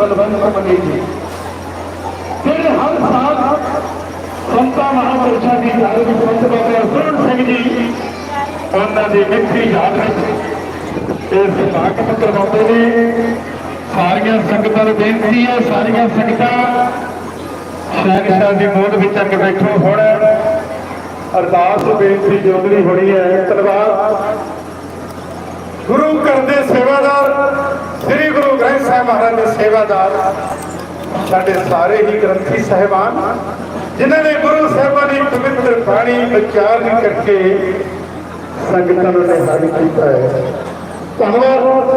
ਬਲਵੰਤ ਮਨੀ ਜੀ। ਜਿਹੜੇ ਹਰ ਸਾਲ ਸੰਤਾ ਮਹਾਂਪੁਰਸ਼ਾਂ ਦੀ ਯਾਦ ਵਿੱਚ ਸੰਤ ਬਾਬਾ ਸੁਰਨ ਸਿੰਘ ਜੀ, ਉਹਨਾਂ ਦੀ ਮਿੱਠੀ ਯਾਦ ਵਿੱਚ ਇਹ ਸਮਾਗਮ ਕਰਵਾਉਂਦੇ ਨੇ। ਸਾਰੀਆਂ ਸੰਗਤਾਂ ਨੂੰ ਬੇਨਤੀ ਹੈ, ਸਾਰੀਆਂ ਸੰਗਤਾਂ ਸ਼ਹਿਨशाह ਦੀ ਮੋਦ ਵਿੱਚ ਆ ਕੇ ਬੈਠੋ ਹੁਣ। ਅਰਦਾਸ ਬੇਨਤੀ ਜੋਗਰੀ ਹੋਣੀ ਹੈ ਤਲਵਾਰ ਗੁਰੂ ਘਰ ਦੇ ਸੇਵਾਦਾਰ ਸ੍ਰੀ ਗੁਰੂ ਗ੍ਰੰਥ ਸਾਹਿਬ ਮਹਾਰਾਜ ਦੇ ਸੇਵਾਦਾਰ, ਸਾਡੇ ਸਾਰੇ ਹੀ ਗ੍ਰੰਥੀ ਸਹਿਬਾਨ, ਜਿਨ੍ਹਾਂ ਨੇ ਗੁਰੂ ਸਾਹਿਬਾਂ ਦੀ ਪਵਿੱਤਰ ਬਾਣੀ ਉਚਾਰਨ ਕਰਕੇ ਸੰਗਤਾਂ ਨੂੰ ਨਿਹਾਲ ਕੀਤਾ ਹੈ। ਧੰਨਵਾਦ।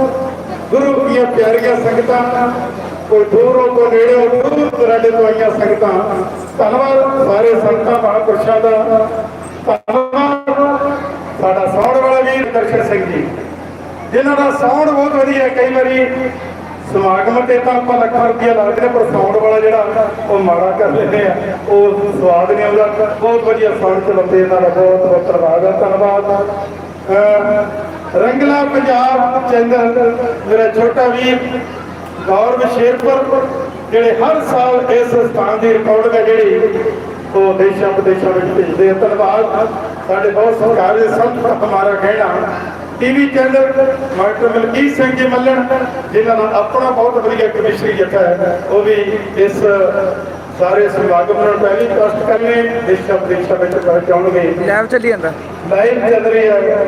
ਗੁਰੂ ਦੀਆਂ ਪਿਆਰੀਆਂ ਸੰਗਤਾਂ, ਕੋਈ ਦੂਰੋਂ ਕੋ ਨੇੜਿਓਂ ਦੂਰ ਦਰਾਡੇ ਤੋਂ ਆਈਆਂ ਸੰਗਤਾਂ, ਧੰਨਵਾਦ ਸਾਰੇ ਸੰਗਤਾਂ ਮਹਾਂਪੁਰਸ਼ਾਂ ਦਾ। ਧੰਨਵਾਦ। ਸਾਡਾ ਸੌਣ ਵਾਲਾ ਵੀਰ ਦਰਸ਼ਨ ਸਿੰਘ ਜੀ। ਜਿਨ੍ਹਾਂ ਦਾ ਸਾਊਂਡ ਬਹੁਤ ਵਧੀਆ ਕਈ ਵਾਰੀ ਸਮਾਗਮ ਤੇ ਤਾਂ ਆਪਾਂ ਲੱਖਾਂ ਰੁਪਇਆ ਲਾ ਦਿੰਦੇ ਪਰ ਸਾਊਂਡ ਵਾਲਾ ਜਿਹੜਾ ਉਹ ਮਾੜਾ ਕਰ ਲੈਂਦੇ ਆ। ਉਹ ਸਵਾਦ ਨਹੀਂ ਆਉਂਦਾ। ਬਹੁਤ ਵਧੀਆ ਸਾਊਂਡ ਚਲਾਉਂਦੇ ਇਹਨਾਂ ਦਾ ਬਹੁਤ ਬਹੁਤ ਧੰਨਵਾਦ ਹੈ ਧੰਨਵਾਦ ਰੰਗਲਾ ਪੰਜਾਬ ਚੈਨਲ, ਮੇਰਾ ਛੋਟਾ ਵੀਰ ਗੌਰਵ ਸ਼ੇਰਪੁਰ, ਜਿਹੜੇ ਹਰ ਸਾਲ ਇਸ ਸਥਾਨ ਦੀ ਰਿਕਾਰਡ ਹੈ ਜਿਹੜੀ ਉਹ ਦੇਸ਼ਾਂ ਵਿਦੇਸ਼ਾਂ ਵਿੱਚ ਭੇਜਦੇ ਆ। ਧੰਨਵਾਦ। ਸਾਡੇ ਬਹੁਤ ਸਤਿਕਾਰਯੋਗ ਸੰਤ, ਹਮਾਰਾ ਕਹਿਣਾ TV channel master Malkit Singh ji Mallan ਜਿਨ੍ਹਾਂ ਦਾ ਆਪਣਾ ਬਹੁਤ ਵਧੀਆ ਕਮਿਸ਼ਨਰੀ ਜੱਥਾ ਹੈ। ਉਹ ਵੀ ਇਸ ਸਾਰੇ ਸਮਾਗਮ ਨੂੰ ਪਹਿਲੀ ਕਸ਼ਟ ਕਰਨੇ ਦੇਸ਼ਾਂ ਵਿਦੇਸ਼ਾਂ ਵਿੱਚ ਪਹੁੰਚਾਉਣਗੇ ਲੈਬ ਚੱਲੀ ਜਾਂਦਾ। ਲਾਈਵ ਚੱਲ ਰਹੀ ਹੈ।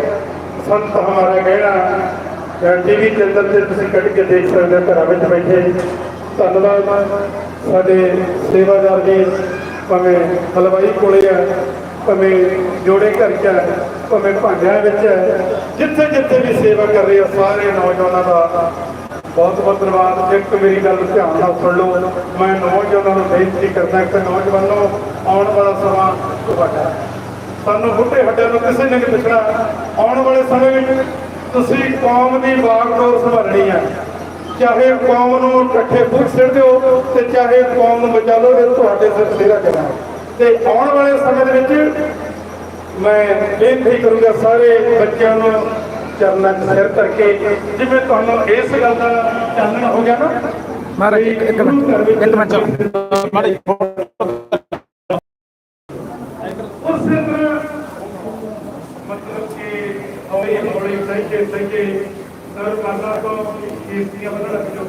ਸੰਤ ਹਮਾਰਾ ਕਹਿਣਾ ਟੀਵੀ ਚੈਨਲ ਤੇ ਤੁਸੀਂ ਕੱਢ ਕੇ ਦੇਖ ਸਕਦੇ ਹੋ ਘਰਾਂ ਵਿੱਚ ਬੈਠੇ। ਧੰਨਵਾਦ। ਸਾਡੇ ਸੇਵਾਦਾਰ ਜੀ ਭਾਵੇਂ ਹਲਵਾਈ ਕੋਲੇ ਆ ਭਾਵੇਂ ਜੋੜੇ ਘਰ ਚ ਹੈ, ਭਾਵੇਂ ਭਾਂਡਿਆਂ ਵਿੱਚ ਹੈ, ਜਿੱਥੇ ਜਿੱਥੇ ਵੀ ਸੇਵਾ ਕਰ ਰਹੇ ਆ ਸਾਰੇ ਨੌਜਵਾਨਾਂ ਦਾ ਬਹੁਤ ਬਹੁਤ ਧੰਨਵਾਦ। ਇੱਕ ਮੇਰੀ ਗੱਲ ਧਿਆਨ ਨਾਲ ਸੁਣ ਲਓ। ਮੈਂ ਨੌਜਵਾਨਾਂ ਨੂੰ ਬੇਨਤੀ ਕਰਦਾ ਕਿ ਨੌਜਵਾਨੋ, ਆਉਣ ਵਾਲਾ ਸਮਾਂ ਤੁਹਾਡਾ ਸਾਨੂੰ ਬੁੱਢੇ ਹੱਡਿਆਂ ਨੂੰ ਕਿਸੇ ਨੇ ਨਹੀਂ ਪੁੱਛਣਾ। ਆਉਣ ਵਾਲੇ ਸਮੇਂ ਵਿੱਚ ਤੁਸੀਂ ਕੌਮ ਦੀ ਬਾਗਡੋਰ ਸੰਭਾਲਣੀ ਹੈ। ਚਾਹੇ ਕੌਮ ਨੂੰ ਇਕੱਠੇ ਫੁੱਟ ਸਿਰ ਦਿਓ ਤੇ ਚਾਹੇ ਕੌਮ ਨੂੰ ਬਚਾ ਲਓ, ਇਹ ਤੁਹਾਡੇ ਸਿਰ ਤੇਰਾ ਕਰਨਾ ਤੇ ਆਉਣ ਵਾਲੇ ਸਮੇਂ ਦੇ ਵਿੱਚ ਮੈਂ ਬੇਨਤੀ ਕਰੂੰਗਾ ਸਾਰੇ ਬੱਚਿਆਂ ਨੂੰ ਚਰਨਾਂ 'ਚ ਸਿਰ ਧਰ ਕੇ ਜਿਵੇਂ ਤੁਹਾਨੂੰ ਇਸ ਗੱਲ ਦਾ ਚਾਨਣ ਹੋ ਗਿਆ ਨਾ ਮਹਾਰਾਜ ਇੱਕ ਇੱਕ ਮਿੰਟ ਇੱਕ ਮਿੰਟ ਉਸ ਤਰ੍ਹਾਂ ਮਤਲਬ ਕਿ ਹੌਲੀ ਹੌਲੀ ਸਹਿਕੇ ਸਹਿਕੇ ਸਰ ਕਰਨਾ ਤੋਂ ਕੇਸੀਆਂ ਬਣਾ ਰੱਖ ਲਓ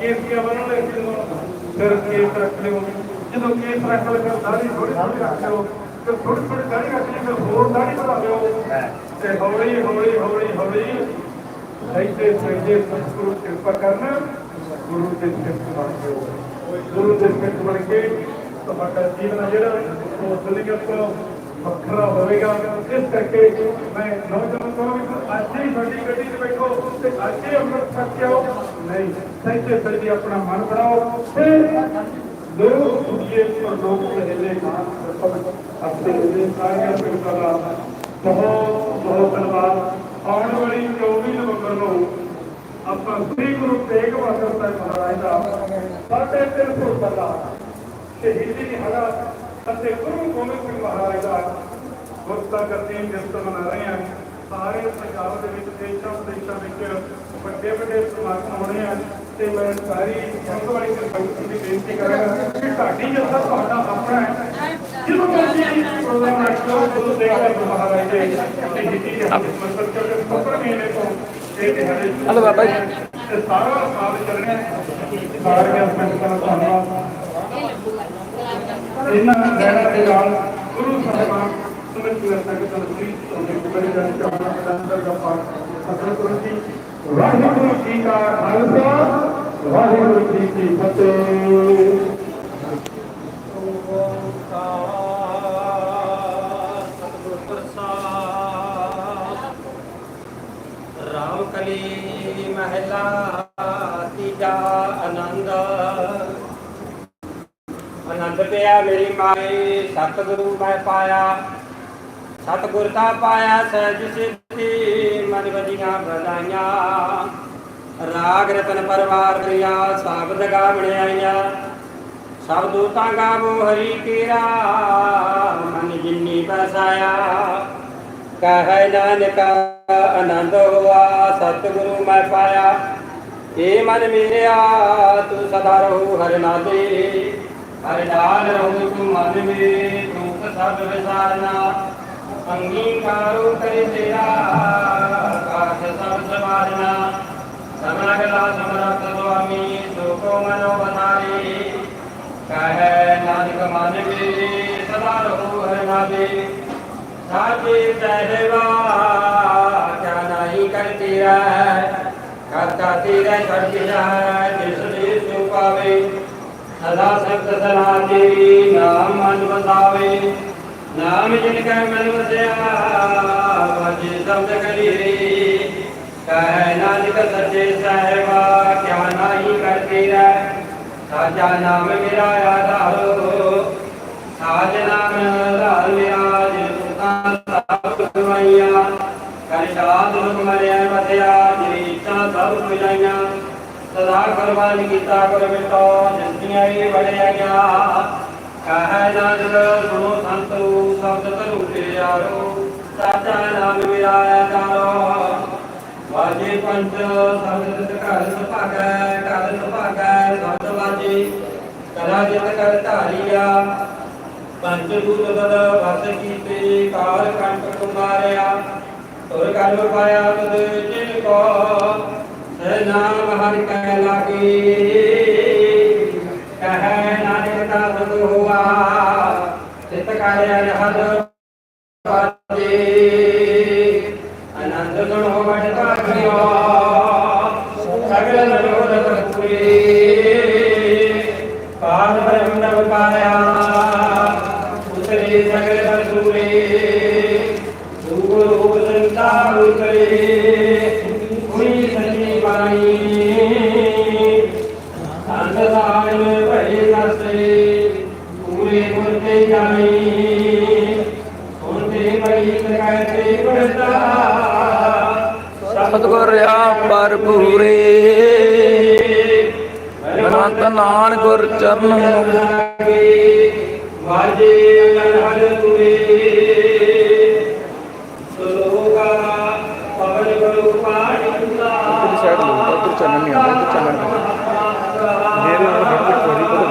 ਕੇਸੀਆਂ ਕੇਸ ਰੱਖ ਲਿਓ। ਜਦੋਂ ਕੇਸ ਰੱਖ ਲਿਓ ਫਿਰ ਦਾੜੀ ਥੋੜੀ ਥੋੜੀ ਰੱਖ ਲਿਓ ਫਿਰ ਥੋੜੀ ਥੋੜੀ ਦਾੜੀ ਰੱਖ ਲਈ ਫਿਰ ਹੋਰ ਦਾੜੀ ਬਣਾ ਲਿਓ ਤੇ ਹੌਲੀ ਹੌਲੀ ਹੌਲੀ ਹੌਲੀ ਸਹਿਕੇ ਸਹਿਕੇ ਸਤਿਗੁਰੂ ਕਿਰਪਾ ਕਰਨਾ ਗੁਰੂ ਦੇ ਸਿਫਤ ਬਣ ਜਾਓ ਗੁਰੂ ਦੇ ਸਿਫਤ ਬਣ ਕੇ ਤੁਹਾਡਾ ਜੀਵਨ ਜਿਹੜਾ ਉਹ ਦੁਨੀਆ ਤੋਂ ਵੱਖਰਾ ਹੋਵੇਗਾ। ਇਸ ਕਰਕੇ ਮੈਂ ਨੌਜਵਾਨ ਤੋਂ ਵੀ ਅੱਜ ਹੀ ਸਾਡੀ ਗੱਡੀ 'ਚ ਬੈਠੋ ਤੇ ਅੱਜ ਹੀ ਅੰਮ੍ਰਿਤ ਛਕ ਕੇ ਆਓ। ਨਹੀਂ ਸੱਚੇ ਸੱਚੀ ਆਪਣਾ ਮਨ ਬਣਾਓ। ਤੇ ਲੋਕ ਦੁਨੀਏ ਤੋਂ ਲੋਕ ਪਹਿਲੇ ਖਾਨ ਆਪਣੇ ਦੇ ਸਾਰੀਆਂ ਪਿੰਡਾਂ ਦਾ ਆਉਣ ਵਾਲੀ 24 ਨਵੰਬਰ ਨੂੰ ਆਪਾਂ ਸ੍ਰੀ ਗੁਰੂ ਤੇਗ ਬਹਾਦਰ ਸਾਹਿਬ ਮਹਾਰਾਜ ਦਾ ਸਾਡੇ ਤਿੰਨ ਸੌ ਸਾਲਾ ਸ਼ਹੀਦੀ ਦਿਹਾੜਾ ਅਤੇ ਗੁਰੂ ਗੋਬਿੰਦ ਸਿੰਘ ਮਹਾਰਾਜ ਦਾ ਗੁਰਤਾ ਕਰਨੀ ਦਿਵਸ ਮਨਾ ਰਹੇ ਹਾਂ ਸਾਰੇ ਪੰਜਾਬ ਦੇ ਵਿੱਚ ਦੇਸ਼ਾਂ ਵਿਦੇਸ਼ਾਂ ਵਿੱਚ ਵੱਡੇ ਵੱਡੇ ਸਮਾਗਮ ਹੋਣੇ ਆ ਤੇ ਮੈਂ ਸਾਰੀ ਸੰਗਤ ਵਾਲੀ ਸੰਗਤ ਦੀ ਬੇਨਤੀ ਕਰਾਂਗਾ ਕਿ ਤੁਹਾਡੀ ਜੱਥਾ ਤੁਹਾਡਾ ਆਪਣਾ ਹੈ ਜਦੋਂ ਮਰਜ਼ੀ ਪ੍ਰੋਗਰਾਮ ਰੱਖ ਲਓ ਗੁਰੂ ਤੇਗ ਬਹਾਦਰ ਮਹਾਰਾਜ ਦੇ ਸ਼ਹੀਦੀ ਦਿਹਾੜੇ ਮਤਲਬ ਕਿ ਸਤਰ ਮਹੀਨੇ ਤੋਂ ਹਲੋ ਬਾਬਾ ਜੀ। ਤੇ ਸਾਰਾ ਸਾਲ ਚੱਲਣਾ ਸਾਰੀਆਂ ਸੰਗਤਾਂ ਦਾ ਧੰਨਵਾਦ ਇਹਨਾਂ ਰਹਿਣਾ ਦੇ ਨਾਲ ਗੁਰੂ ਸਾਹਿਬਾਨ ਸਮਝ ਕੇ ਸੰਗਤਾਂ ਨੂੰ ਪ੍ਰੀਤ ਤੋਂ ਬੜੇ ਜਨ ਚਾਹਣਾ ਅੰਦਰ ਦਾ ਪਾਠ ਅਸਲ ਕਰੋ ਜੀ ਵਾਹਿਗੁਰੂ ਜੀ ਕਾ ਖਾਲਸਾ, ਵਾਹਿਗੁਰੂ ਜੀ ਕੀ ਫਤਿਹ। ਕਲੀ ਮਹਿਲਾ, ਤੀਜਾ ਆਨੰਦ। ਆਨੰਦ ਪਿਆ ਮੇਰੀ ਮਾਈ ਸਤਿਗੁਰੂ ਮੈਂ ਪਾਇਆ। ਸਤਿਗੁਰ ਦਾ ਪਾਇਆ ਸਹਿਜ ਸਿੱਧੀ, ਮਨ ਵਧੀਆਂ ਬਧਾਈਆਂ। ਰਾਗ ਰਤਨ ਪਰਵਾਰ ਪ੍ਰਿਆ, ਸਾਬਦ ਗਾ ਬਣਾਈਆਂ ਸਭ ਦੂਤਾਂ ਗਾਵੋ ਹਰੀ ਕੀਰਾ ਮਨ ਜਿਨੀ ਬਸਾਇਆ। ਕਹੈ ਨਾਨਕ, ਆਨੰਦ ਹੋਆ, ਸਤਿਗੁਰੂ ਮੈਂ ਪਾਇਆ। ਏ ਮਨ ਮੇਰਿਆ, ਤੂੰ ਸਦਾ ਰਹੂ ਹਰਿ ਨਾਦੇ। ਹਰਿ ਨਾਲ ਰਹੂ ਤੂੰ ਮਨ ਮੇ ਦੁਖ ਸਭ ਵਿਸਾਰਨਾ। ਅੰਗੀਕਾਰੋ ਕਰੇ ਤੇਰਾ ਕਾਠ ਸਭ ਸਵਾਰਨਾ ਸਮਰਗਲਾ ਸਮਰਤ ਸੁਆਮੀ ਸੋਕੋ ਮਨੋ ਬਧਾਰੀ ਕਹੈ ਨਾਨਕ ਮਨ ਮੇ ਸਦਾ ਰਹੂ ਹਰਿ ਨਾਦੇ ਸਾਚੇ ਸਹਿਵਾ ਕਿਆ ਨਹੀਂ ਕਰਤੀ ਰਹਿ ਕਰਤਾ ਤੇਰਾ ਛੱਡ ਜਾ ਜਿਸ ਦੇ ਸੋ ਪਾਵੇ ਸਦਾ ਸਬਦ ਸਲਾ ਤੇਰੀ ਨਾਮ ਮਨ ਵਸਾਵੇ ਨਾਮ ਜਿਨ ਕੈ ਮਨ ਵਸਿਆ ਵਾਜੇ ਸ਼ਬਦ ਕਰੀ ਕਹਿ ਨਾਨਕ ਸੱਚੇ ਸਾਹਿਬਾ ਕਿਆ ਨਹੀਂ ਕਰਤੀ ਰਹਿ ਸਾਜਾ ਨਾਮ ਮੇਰਾ ਆਧਾਰੋ ਸਾਜ ਨਾਮ ਆਧਾਰ ਮੇਰਾ ਜਿਨ ਸੁਤਾ ਸਭ ਕੁਮਾਈਆ ਕਰ ਸ਼ਾਦ ਹੁਕਮ ਮਰਿਆ ਵਸਿਆ ਜਿਨੀ ਇੱਛਾ ਸਭ ਪੁਜਾਈਆਂ ਸਦਾ ਕੁਰਬਾਨ ਕੀਤਾ ਗੁਰ ਮਿਟੋ ਸੁਣੋ ਸੰਤੋ ਸ਼ਬਦ ਧਰੂ ਤੇ ਯਾਰੋ ਸਾਚਾ ਨਾਮ ਮੇਰਾ ਆਧਾਰੋ ਵਾਜੇ ਪੰਜ ਸੰਗਤ ਘਰ ਸੁਭਾਗੈ ਘਰ ਸੁਭਾਗੈ, ਸਬਦ ਵਾਜੇ। ਕਲਾ ਜਿਤ ਕਰ ਧਾਰੀਆ। ਪੰਜ ਦੂਤ ਬਦ ਵਸ ਕੀਤੇ, ਕਾਲ ਕੰਟ ਕੁਮਾਰਿਆ। ਤੁਰ ਕਲ ਪਾਇਆ ਤੁਧ ਜਿਨ ਕੋ। ਸੇ ਨਾਮ ਹਰਿ ਕੈ ਲਾਗੀ ਕਹੈ ਨਾਨਕ ਦਾਸ ਹੋਆ ਚਿਤ ਕਾਰਿਆ ਰਹਦ ਆਨੰਦ ਸੁਣੋ ਵਡ ਭਾਗਿਓ ਆ ਭਰਪੂਰੇ ਬਨਵੰਤ ਨਾਨ ਗੁਰ ਚਰਨ ਵਾਜੇ ਅਨਹਦ ਤੁਰੇ ਸਲੋਗਾ ਪਵਨ ਗੁਰੂ ਪਾਣੀ ਇੱਧਰ ਸਾਈਡ ਲੋ ਇੱਧਰ ਚੱਲਣ ਨਹੀਂ ਆਉਂਦਾ ਇੱਧਰ ਚੱਲਣ ਨਹੀਂ ਮੇਰੇ ਨਾਲ ਹੈਡਸੈਟ ਹੋ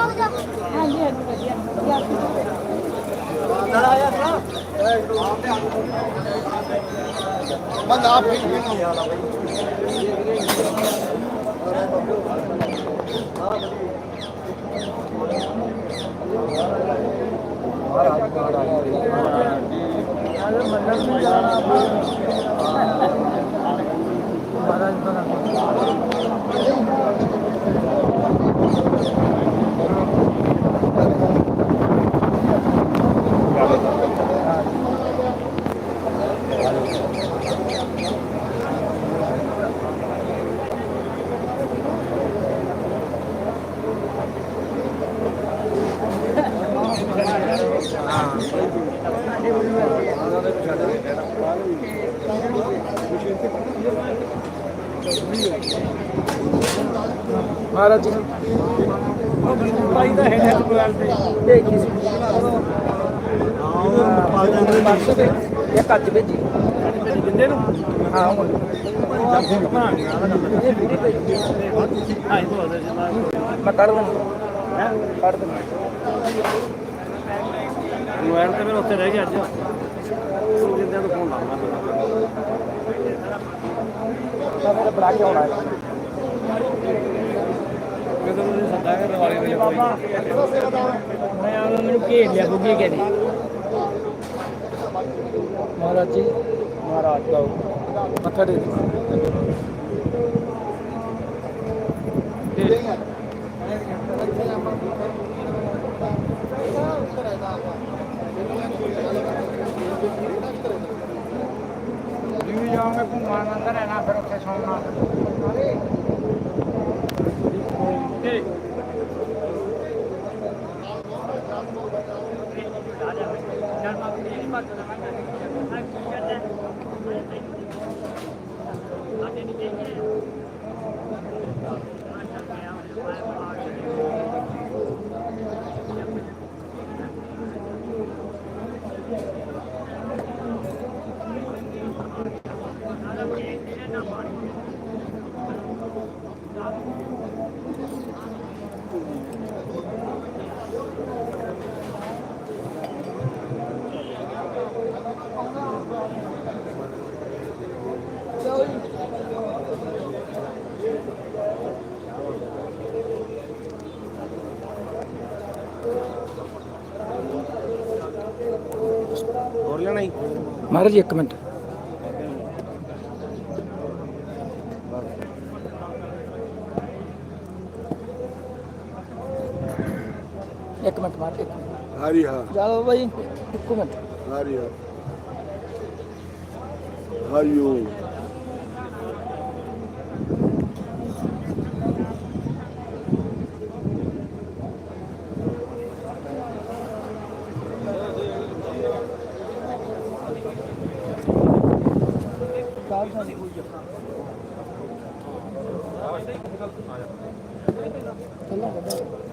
ਹਾਂਜੀ ਹਾਂਜੀ ਵਧੀਆ ਮਹਾਰਾਜ ਜੀ ਭਾਈ ਦਾ ਹੈ ਮੋਬਾਈਲ ਤੇ ਦੇਖੀ ਸੀ ਪਰਸੋਂ ਤੇ ਇੱਕ ਅੱਜ ਭੇਜੀ ਜਿੰਦੇ ਨੂੰ ਹਾਂ ਹੁਣ ਮੈਂ ਕੱਢ ਦੂੰ ਹੈ ਕੱਢ ਦੂੰ ਮੋਬਾਈਲ ਤੇ ਮੇਰਾ ਉੱਥੇ ਰਹਿ ਗਿਆ ਅੱਜ। ਜਿੰਦਿਆਂ ਤੋਂ ਫੋਨ ਲਾਉਣਾ ਮੈਂ ਫਿਰ ਬਣਾ ਕੇ ਆਉਣਾ ਹੈ ਜਦੋਂ ਤੁਸੀਂ ਸੱਦਾ ਕਰ ਵਾਲੇ ਕੋਈ ਮੈਂ ਉਹਨਾਂ ਮੈਨੂੰ ਘੇਰ ਲਿਆ ਬੁੱਗੀ ਕਹਿੰਦੀ। ਮਹਾਰਾਜ ਜੀ ਮਹਾਰਾਜ ਦਾ ਮੱਥਾ ਟੇਕ। ਜਿਵੇਂ ਜਾਓਗੇ ਅੰਦਰ ਹੈ ਫਿਰ ਉੱਥੇ ਸੌਣਾ। ਹੋਰ ਲੈਣਾ ਹੀ ਮਹਾਰਾਜ ਇੱਕ ਮਿੰਟ ਇੱਕ ਮਿੰਟ ਮਾਰ ਇੱਕ ਹਰੀ ਹਾਂ ਚਲੋ ਭਾਈ ਇੱਕ ਮਿੰਟ ਹਰੀ ਹਾਂ ਹਰੀਓ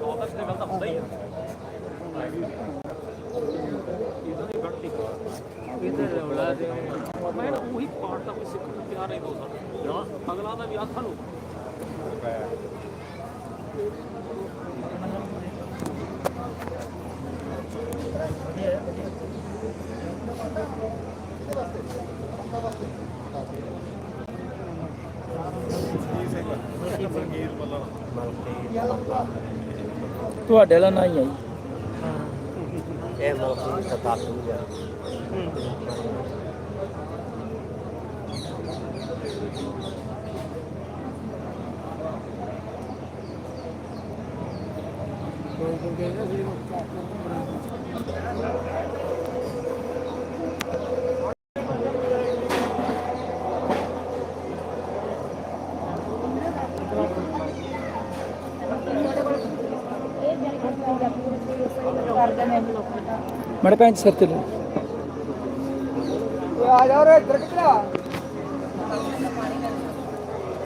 ਆਦਰਸ਼ ਦੇ ਗੱਲ ਤਾਂ ਹੁੰਦਾ ਹੀ ਆ ਇਹਦੇ ਰੌਲਾ ਦੇ ਮੈਂ ਨਾ ਉਹੀ ਪਾਰਟ ਦਾ ਕੋਈ ਸਿੱਖ ਨੂੰ ਤਿਆਰ ਨਹੀਂ ਦੋ ਸਕਦਾ ਜਾਂ ਅਗਲਾ ਦਾ ਵੀ ਆਖਾ ਨੂੰ ਤੁਹਾਡੇ ਵਾਲਾ ਨਾ ਹੀ ਆਈ ਇਹ ਮੇਰੇ ਕੋਲ ਪੰਜਾਬੀ ਕਰਦੇ ਨੇ ਲੋਕਾਂ ਦਾ ਮੈਡਮ ਪੈਂਚ ਸਿਰ ਤੇ ਲਓ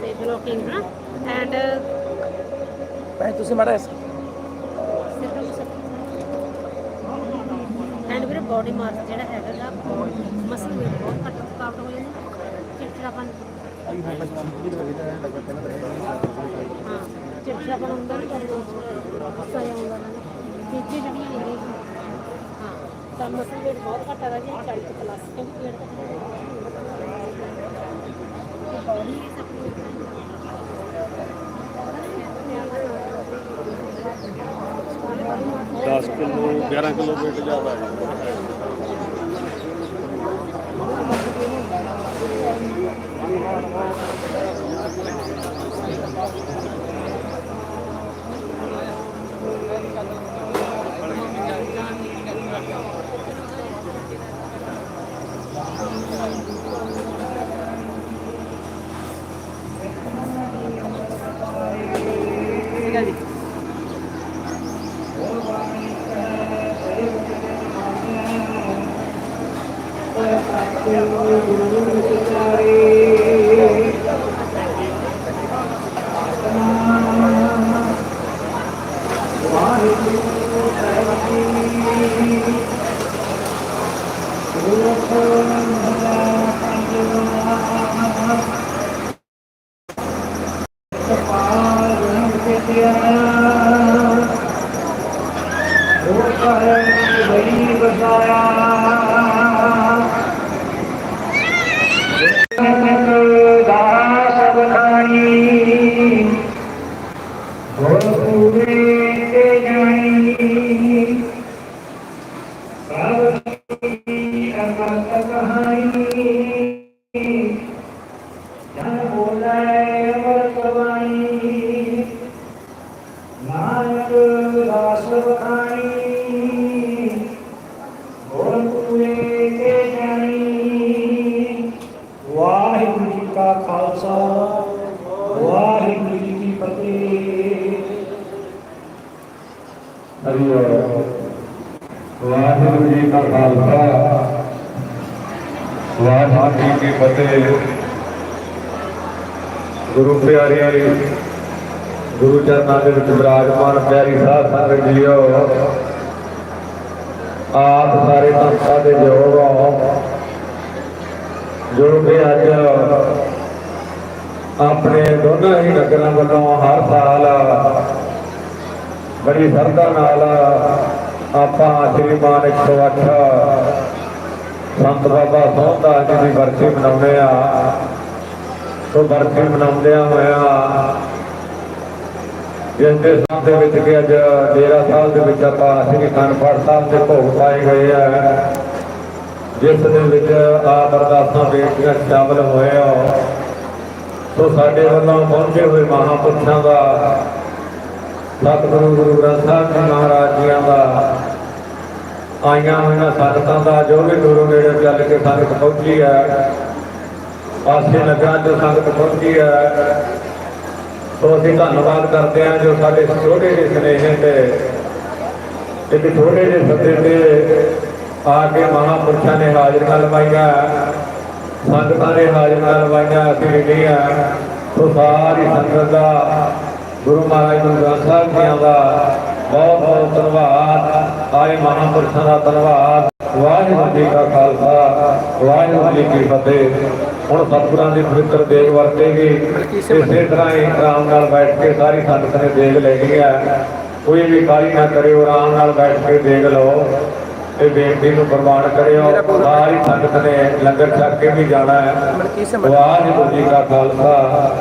ਤੇ ਬਲੋਕਿੰਗ ਨਾ ਐਂਡ ਪੈਂਚ ਤੁਸੀਂ ਮਾੜਾ ਐਂਡ ਵੀਰੇ ਬੋਡੀ ਮਾਸ ਜਿਹੜਾ ਹੈਗਾ ਗਾ ਮਸਲ ਵੇਟ ਬਹੁਤ ਘੱਟ ਥਕਾਵਟ ਹੋ ਜਾਂਦੀ ਚਿੜਚਿੜਾਪਨ ਹਾਂ ਚਿੜਚਿੜਾਪਨ ਹੁੰਦਾ ਨਹੀਂ ਕਰਦੇ ਗੁੱਸਾ ਜਿਹਾ ਹੁੰਦਾ ਨਾ ਤੀਜੀ ਜਿਹੜੀਆਂ ਨੇ ਹਾਂ ਤਾਂ ਮਸਲ ਵੇਟ ਬਹੁਤ ਘੱਟ ਹੈਗਾ ਜੀ 40 ਪਲੱਸ ਕਿਉਂਕਿ ਪੇਟ ਦਾ ਬੋਡੀ ਸਭ ਦਸ ਕਿਲੋ 11 ਕਿਲੋ weight ਜ਼ਿਆਦਾ ਹੈ। ਵਿੱਚ ਵਿਰਾਜਮਾਨ ਪਿਆਰੀ ਸਾਧ ਸੰਗਤ ਜੀਓ। ਆਪ ਸਾਰੇ ਸੰਤਾਂ ਦੇ ਜੋਗ ਜੋ ਕਿ ਅੱਜ ਆਪਣੇ ਦੋਨਾਂ ਹੀ ਨਗਰਾਂ ਵੱਲੋਂ ਹਰ ਸਾਲ ਬੜੀ ਸ਼ਰਧਾ ਨਾਲ ਆਪਾਂ ਸ਼੍ਰੀਮਾਨ 108 ਸੰਤ ਬਾਬਾ ਸੋਹਣਦਾਸ ਜੀ ਦੀ ਬਰਸੀ ਮਨਾਉਂਦੇ ਆ ਉਹ ਬਰਸੀ ਮਨਾਉਂਦਿਆਂ ਹੋਇਆ ਜਿਸ ਦੇ ਸੰਤ ਦੇ ਵਿੱਚ ਕਿ ਅੱਜ ਡੇਰਾ ਸਾਹਿਬ ਦੇ ਵਿੱਚ ਆਪਾਂ ਸ੍ਰੀ ਖੰਡਪਾਠ ਸਾਹਿਬ ਦੇ ਭੋਗ ਪਾਏ ਗਏ ਆ। ਜਿਸ ਦੇ ਵਿੱਚ ਆਪ ਅਰਦਾਸਾਂ ਬੇਨਤੀਆਂ ਸ਼ਾਮਲ ਹੋਏ ਹੋ ਸੋ ਸਾਡੇ ਵੱਲੋਂ ਪਹੁੰਚੇ ਹੋਏ ਮਹਾਂਪੁਰਸ਼ਾਂ ਦਾ, ਸਤਿਗੁਰੂ ਗੁਰੂ ਗ੍ਰੰਥ ਸਾਹਿਬ ਜੀ ਮਹਾਰਾਜ ਜੀਆਂ ਦਾ, ਆਈਆਂ ਹੋਈਆਂ ਸੰਗਤਾਂ ਦਾ ਜੋ ਵੀ ਦੂਰੋਂ ਨੇੜੇ ਚੱਲ ਕੇ ਸੰਗਤ ਪਹੁੰਚੀ ਹੈ, ਪਾਸੇ ਨਗਰਾਂ ਚ ਸੰਗਤ ਪਹੁੰਚੀ ਹੈ ਸੋ ਅਸੀਂ ਧੰਨਵਾਦ ਕਰਦੇ ਹਾਂ ਜੋ ਸਾਡੇ ਛੋਟੇ ਜਿਹੇ ਸੁਨੇਹੇ ਤੇ ਇੱਕ ਛੋਟੇ ਜਿਹੇ ਸੱਦੇ ਤੇ ਆ ਕੇ ਮਹਾਂਪੁਰਸ਼ਾਂ ਨੇ ਹਾਜ਼ਰੀਆਂ ਲਵਾਈਆਂ ਸੰਗਤਾਂ ਨੇ ਹਾਜ਼ਰੀਆਂ ਲਵਾਈਆਂ ਅਸੀਂ ਲਿਖੀਆਂ ਸੋ ਸਾਰੀ ਸੰਗਤ ਦਾ, ਗੁਰੂ ਮਹਾਰਾਜ ਗੁਰੂ ਗ੍ਰੰਥ ਸਾਹਿਬ ਜੀਆਂ ਦਾ ਬਹੁਤ ਬਹੁਤ ਧੰਨਵਾਦ। ਆਏ ਮਹਾਂਪੁਰਸ਼ਾਂ ਦਾ ਧੰਨਵਾਦ। ਵਾਹਿਗੁਰੂ ਜੀ ਕਾ ਖਾਲਸਾ, ਵਾਹਿਗੁਰੂ ਜੀ ਕੀ ਫਤਿਹ। ਹੁਣ ਸਤਿਗੁਰਾਂ ਦੀ ਪਵਿੱਤਰ ਦੇਗ ਵਰਤੇਗੀ ਇਸੇ ਤਰ੍ਹਾਂ ਹੀ ਆਰਾਮ ਨਾਲ ਬੈਠ ਕੇ ਸਾਰੀ ਸੰਗਤ ਨੇ ਦੇਗ ਲੈਣੀ ਹੈ ਕੋਈ ਵੀ ਕਾਲੀ ਨਾ ਕਰਿਓ ਆਰਾਮ ਨਾਲ ਬੈਠ ਕੇ ਦੇਗ ਲਓ ਇਹ ਬੇਨਤੀ ਨੂੰ ਪ੍ਰਵਾਨ ਕਰਿਓ। ਸਾਰੀ ਸੰਗਤ ਨੇ ਲੰਗਰ ਛਕ ਕੇ ਵੀ ਜਾਣਾ ਹੈ। ਵਾਹਿਗੁਰੂ ਜੀ ਕਾ ਖਾਲਸਾ।